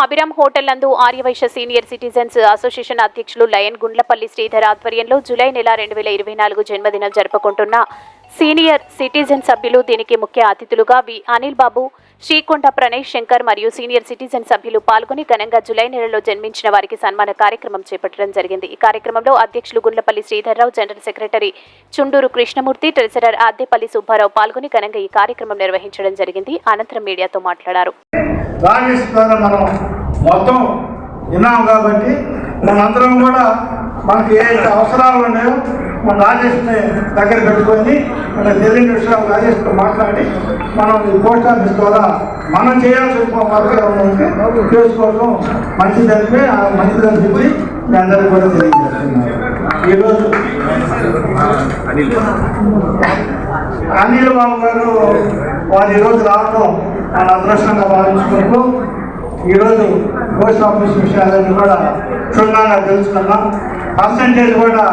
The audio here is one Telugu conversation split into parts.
అభిరామ్ హోటల్ నందు ఆర్యవైశ్య సీనియర్ సిటిజన్స్ అసోసియేషన్ అధ్యక్షులు లయన్ గుండ్లపల్లి శ్రీధర్ ఆధ్వర్యంలో జూలై నెల రెండు వేల ఇరవై నాలుగు జన్మదినం జరుపుకుంటున్న సీనియర్ సిటిజన్ సభ్యులు దీనికి ముఖ్య అతిథులుగా వి అనిల్ బాబు శ్రీకొండ ప్రణయ్ శంకర్ మరియు సీనియర్ సిటిజన్ సభ్యులు పాల్గొని ఘనంగా జూలై నెలలో జన్మించిన వారికి సన్మాన కార్యక్రమం చేపట్టడం జరిగింది. ఈ కార్యక్రమంలో అధ్యక్షులు Gundlapalli Sridharrao general secretary Chunduru Krishnamurthy treasurer Addepalli Subbarao పాల్గొని ఘనంగా ఈ కార్యక్రమం నిర్వహించడం జరిగింది. అనంతరం మీడియాతో మాట్లాడారు. మనం మొత్తం విన్నాం కాబట్టి మనందరం కూడా మనకి ఏ అవసరాలు ఉన్నాయో మన రాజేష్ని దగ్గర పెట్టుకొని మన తెలియని విషయాలు రాజేష్తో మాట్లాడి మనం ఈ పోస్ట్ ఆఫీస్ ద్వారా మనం చేయాల్సిన వర్గం ఉంటే చేసుకోవడం మంచిదని ఆ మంచిదని చెప్పి మీ అందరికీ కూడా తెలియజేస్తున్నాను. ఈరోజు అనిల్ బాబు గారు వారు ఈరోజు రావడం మన అదృష్టంగా భావించుకుంటూ ఈరోజు పోస్ట్ ఆఫీస్ విషయాలన్నీ కూడా క్షుణ్ణంగా తెలుసుకున్నాం. పర్సంటేజ్ కూడా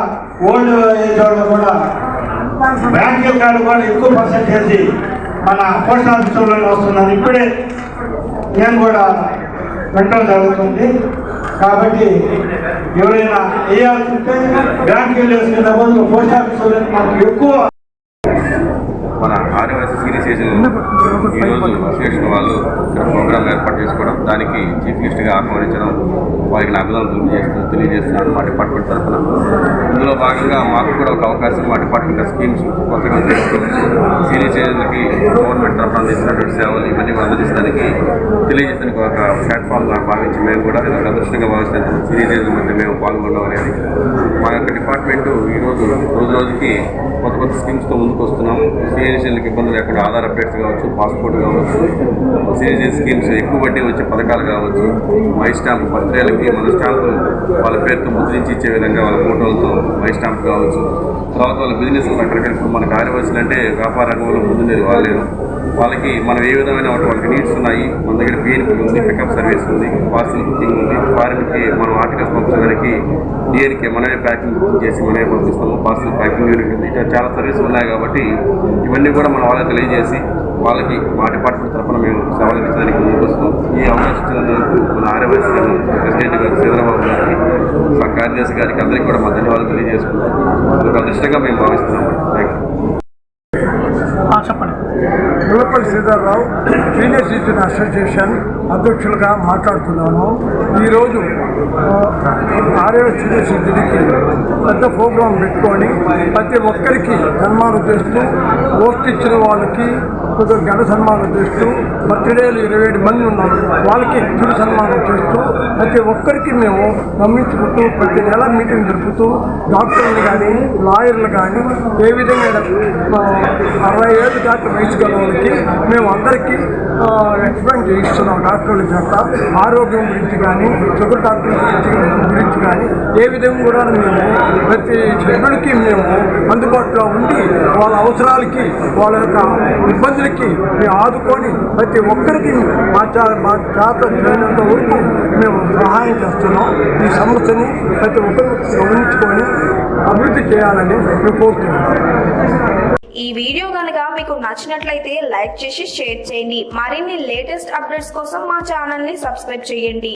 ఓల్డ్ ఏజ్ వాళ్ళు కూడా బ్యాంకుల కార్డు కూడా ఎక్కువ పర్సంటేజ్ మన పోస్ట్ ఆఫీసులో వస్తున్నారు. ఇప్పుడే నేను కూడా వినడం జరుగుతుంది. కాబట్టి ఎవరైనా వేయాల్సింటే బ్యాంక్ వెళ్ళి పోస్ట్ ఆఫీసులో మనకు ఎక్కువ మన ఆర్ఎంఎస్ సీనియర్ సిటిజన్ ఈరోజు అసోసియేషన్ వాళ్ళు ఇక్కడ ప్రోగ్రామ్ ఏర్పాటు చేసుకోవడం దానికి చీఫ్ గెస్ట్గా ఆహ్వానించడం వారికి అభినందనలు చేస్తూ తెలియజేస్తున్నాను మా డిపార్ట్మెంట్ తరఫున. ఇందులో భాగంగా మాకు కూడా ఒక అవకాశం మా డిపార్ట్మెంట్ స్కీమ్స్ కొత్తగా స్కీమ్స్ సీనియర్ సిటిజన్లకి గవర్నమెంట్ తరఫున అందిస్తున్నటువంటి సేవలు ఇవన్నీ కూడా అందజేయడానికి తెలియజేయడానికి ఒక ప్లాట్ఫామ్గా భావించి మేము కూడా ఇది ఒక అదృష్టంగా భావిస్తున్నాం సీనియర్ సిటిజన్ మధ్య పాల్గొనడం అనేది మా యొక్క డిపార్ట్మెంట్ ఈరోజు రోజు రోజుకి కొత్త కొత్త స్కీమ్స్తో ముందుకు వస్తున్నాం. సీనియర్లకు ఇబ్బంది లేకుండా ఆధార్ అప్డేట్స్ కావచ్చు పాస్పోర్ట్ కావచ్చు సీనియర్ స్కీమ్స్ ఎక్కువ వడ్డీ వచ్చే పథకాలు కావచ్చు మై స్టాంప్ పత్రికలకి మన స్టాంపులు వాళ్ళ పేరుతో ముద్రించి ఇచ్చే విధంగా వాళ్ళ ఫోటోలతో మై స్టాంప్ కావచ్చు. తర్వాత వాళ్ళ బిజినెస్ అక్కడికి ఇప్పుడు మన కార్యవర్సులు అంటే వ్యాపార రంగంలో ముందుండేది వాళ్ళు. వాళ్ళకి మనం ఏ విధమైన వాళ్ళకి నీడ్స్ ఉన్నాయి మన దగ్గర పిఎన్పి ఉంది పికప్ సర్వీస్ ఉంది పార్సల్ బుకింగ్ ఉంది ఫారిన్కి మనం ఆర్టికల్స్ పంపించడానికి డిఎన్కి మనమే ప్యాకింగ్ బుకింగ్ చేసి మనమే పంపిస్తాము పార్సల్ ప్యాకింగ్ యూనిట్ ఉంది. ఇట్లా చాలా సర్వీసులు ఉన్నాయి కాబట్టి ఇవన్నీ కూడా మనం వాళ్ళకి తెలియజేసి వాళ్ళకి మా డిపార్ట్మెంట్ తరఫున మేము సేవలు ఇచ్చడానికి ముందుకు ఈ అవకాశం ఇచ్చినందుకు మన ఆర్యవైశ్య ప్రెసిడెంట్ గారు చంద్రబాబు గారికి మా కార్యదర్శి గారికి అందరికీ కూడా మా ధన్యవాదాలు తెలియజేసుకుంటాం ఒక అదృష్టంగా మేము భావిస్తున్నాం. థ్యాంక్ యూ చెప్పండి. Gullapalli Sridharrao senior citizen association అధ్యక్షులుగా మాట్లాడుతున్నాను. ఈరోజు ఆర్యవ సీనియర్ సిటిజన్కి పెద్ద ప్రోగ్రాం పెట్టుకొని ప్రతి ఒక్కరికి సన్మానం చేస్తూ పోస్ట్ ఇచ్చిన వాళ్ళకి కొంచెం ఘన సన్మానం చేస్తూ బర్త్డేలు ఇరవై ఏడు మంది ఉన్నారు. వాళ్ళకి తుది సన్మానం చేస్తూ ప్రతి ఒక్కరికి మేము గమనించుకుంటూ ప్రతి నెల మీటింగ్ జరుపుతూ డాక్టర్లు కానీ లాయర్లు కానీ ఏ విధంగా అరవై ఏళ్ళు దాకా వయసు గల వాళ్ళకి మేము అందరికీ ఎక్స్ప్లెయిన్ చేయిస్తున్నాం డాక్టర్ల చేత. ఆరోగ్యం గురించి కానీ షుగర్ డాక్టర్ గురించి గురించి కానీ ఏ విధంగా కూడా మేము ప్రతి సభ్యుడికి మేము అందుబాటులో ఉండి వాళ్ళ అవసరాలకి వాళ్ళ యొక్క ఇబ్బందులకి మేము ఆదుకొని ప్రతి ఒక్కరికి మా చా మా చేత చేయనంత వరకు మేము సహాయం చేస్తున్నాం. ఈ సమస్యని ప్రతి ఒక్కరు గమనించుకొని అభివృద్ధి చేయాలని మేము కోరుతున్నాం. ఈ వీడియో కనుక మీకు నచ్చినట్లయితే లైక్ చేసి షేర్ చేయండి. మరిన్ని లేటెస్ట్ అప్డేట్స్ కోసం మా ఛానల్ని సబ్స్క్రైబ్ చేయండి.